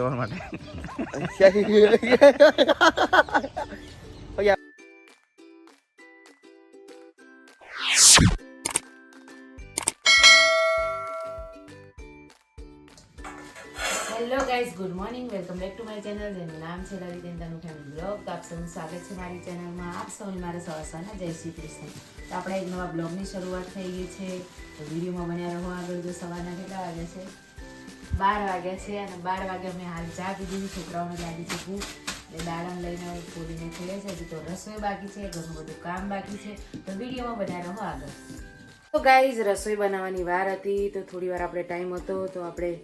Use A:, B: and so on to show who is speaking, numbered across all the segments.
A: તમારા માટે.
B: Hello guys good morning welcome back to my channel જેનું નામ છે રવિ ઇન્દનુ ફેમિલી બ્લોગ તો આપ સૌનું સ્વાગત છે મારી ચેનલમાં આપ સૌને મારા સવાસાના જય શ્રી કૃષ્ણ. તો આપણે એક નવા બ્લોગની શરૂઆત થઈ ગઈ છે. તો વિડીયોમાં બન્યા રહો આગળ જો સવારના કેટલા વાગે છે? બાર વાગ્યા છે અને બાર વાગ્યા મેં હાલ ચા પીધી છોકરાઓને લાગી છે એટલે દાડમ લઈને પૂરીને ખીલે છે, હજી તો રસોઈ બાકી છે, ઘણું બધું કામ બાકી છે. તો વિડીયોમાં બધા રહો આગળ. તો ગાઈઝ રસોઈ બનાવવાની વાર હતી, તો થોડી વાર આપણે ટાઈમ હતો, તો આપણે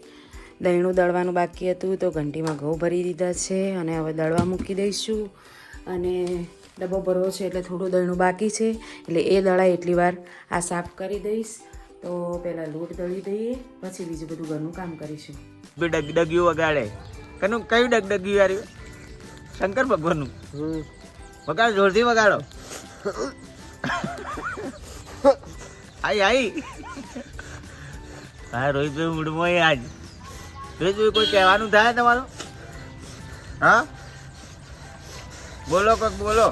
B: દહીણું દળવાનું બાકી હતું, તો ઘંટીમાં ઘઉં ભરી દીધા છે, અને હવે દળવા મૂકી દઈશું. અને ડબ્બો ભરવો છે એટલે થોડું દહીણું બાકી છે, એટલે એ દળાય એટલી વાર. આ સાફ કરી દઈશ. તો પહેલાં લોટ દળી દઈએ પછી બીજું બધું ઘરનું કામ કરીશું.
A: બી ડગડગિયું વગાડે. કનું કયું ડગડગિયું આવ્યું શંકર ભગવાનનું? વગાડો જોરથી વગાડો. આઈ આઈ. હા રોહિતભાઈ મૂડમાં આજ. રોહિતભાઈ કોઈ કહેવાનું થાય તમારું? હા? બોલો કોક બોલો.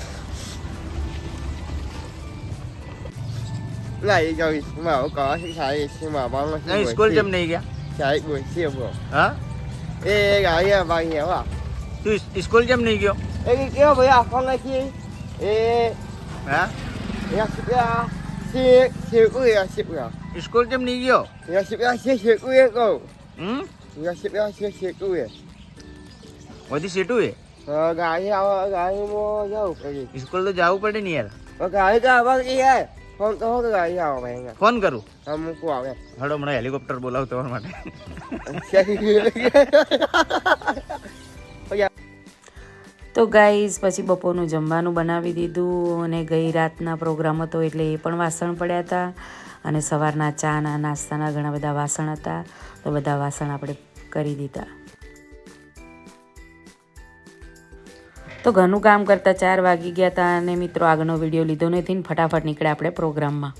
C: Lại rồi mà có sẽ xài nhưng mà bao nhiêu
A: નહીં સ્કૂલ કેમ નહીં ગયા
C: xài buổi chiều rồi
A: હા
C: gái bao nhiêu à
A: તું સ્કૂલ કેમ નહીં ગયો
C: với à con này kia ê
A: હા
C: ya sip sip ui ya sip ya
A: school કેમ નહીં ગયો
C: sip ya sip sip ui go
A: હમ
C: sip ya sip sip ui
A: બધી સીટું એ
C: gái mua dâu cái gì
A: school તો જવું પડે ને યાર
C: ờ gái cả bao nhiêu તો con આવી આવો nè
A: ફોન કરું?
C: હા મૂકું આવે
A: હડો મને હેલિકોપ્ટર બોલાવ તમારા માટે.
B: તો ગાઈઝ પછી બપોરનું જમવાનું બનાવી દીધું અને ગઈ રાતના પ્રોગ્રામ હતો એટલે એ પણ વાસણ પડ્યા હતા અને સવારના ચાના નાસ્તાના ઘણા બધા વાસણ હતા. તો બધા વાસણ આપણે કરી દીધા. તો ઘરનું કામ કરતાં ચાર વાગી ગયા હતા અને મિત્રો, આગળનો વીડિયો લીધો નથી ને ફટાફટ નીકળ્યા આપણે પ્રોગ્રામમાં.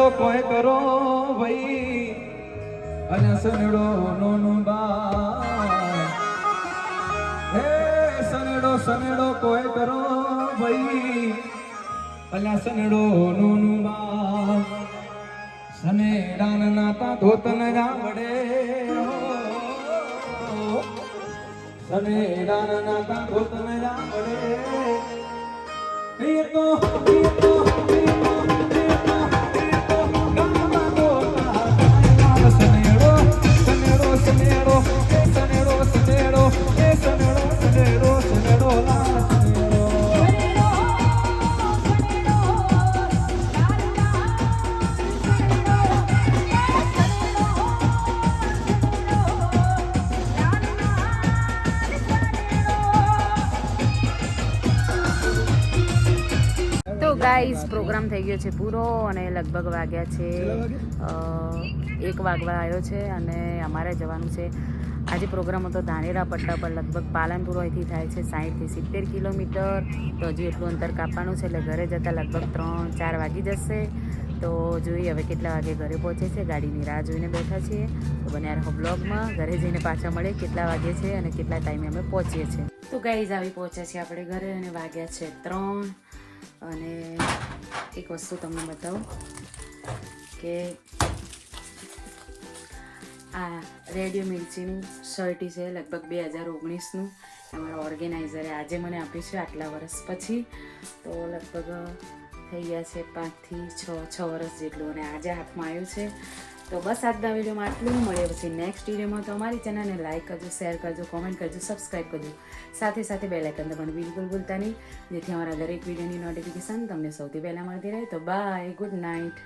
D: સનેડો કોઈ કરો ભાઈ? અને સનડો નો નો બા હે સનડો સનડો કોઈ કરો ભાઈ? અલ્યા સનડો નો નો બા સનેડાન નાતા ધોતન જાવડે હો. સનેડાન નાતા ધોતન જાવડે એ તો એ તો
B: ગાઈઝ પ્રોગ્રામ થઈ ગયો છે પૂરો અને લગભગ વાગ્યા છે એક વાગવા આવ્યો છે અને અમારે જવાનું છે. આજે પ્રોગ્રામ હતો ધાનેરા પટ્ટા પર, લગભગ પાલનપુર અહીંથી થાય છે સાહીઠથી સિત્તેર કિલોમીટર. તો હજી એટલું અંતર કાપવાનું છે એટલે ઘરે જતાં લગભગ ત્રણ, ચાર વાગી જશે. તો જોઈએ હવે કેટલા વાગે ઘરે પહોંચે છે, ગાડીની રાહ જોઈને બેઠા છીએ. તો બને રહો બ્લોગમાં ઘરે જઈને પાછા મળે કેટલા વાગે છે અને કેટલા ટાઈમે અમે પહોંચીએ છીએ. તો ગાઈઝ આવી પહોંચ્યા છીએ આપણે ઘરે અને વાગ્યા છે ત્રણ. અને એક વસ્તુ તમને બતાવું કે આ રેડિયો મિર્ચીનું શર્ટી છે, લગભગ બે હજાર ઓગણીસનું. અમારા ઓર્ગેનાઇઝરે આજે મને આપ્યું છે આટલા વર્ષ પછી. તો લગભગ થઈ ગયા છે પાંચથી છ છ વર્ષ જેટલું અને આજે હાથમાં આવ્યું છે. તો બસ આજના વિડીયોમાં આટલું મળે પછી નેક્સ્ટ વિડીયોમાં. તો અમારી ચેનલને લાઇક કરજો શેર કરજો કોમેન્ટ કરજો સબસ્ક્રાઈબ કરજો. સાથે સાથે બે લાઇકન દબાણ બિલકુલ ભૂલતા નહીં. જેથી અમારા દરેક વિડીયોની નોટિફિકેશન તમને સૌથી પહેલાં મળતી રહે. તો બાય ગુડ નાઇટ